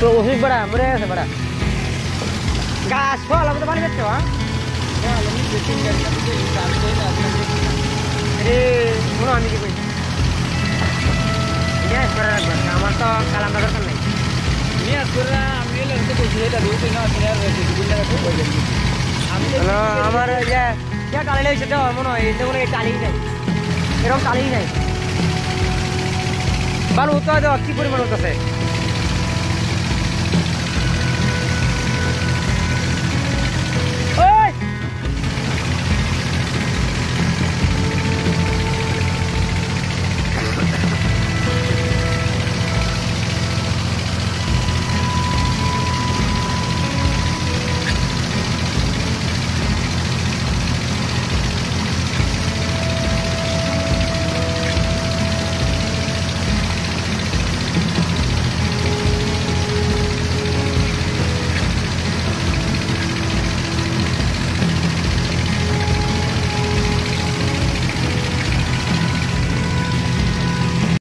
তো ওষুধ বড়া মরে গেছে ফল আমি তো আমি কি কই করে রাখবেন আমার তো? কালাম দরকার নাই হ্যালো আমার ইয়ে ইয়ে টালি লাগছে তো মনে হয় এটা মনে হয় নাই। এরকম টালি নাই। বালু তো কি পরিমাণ হতেছে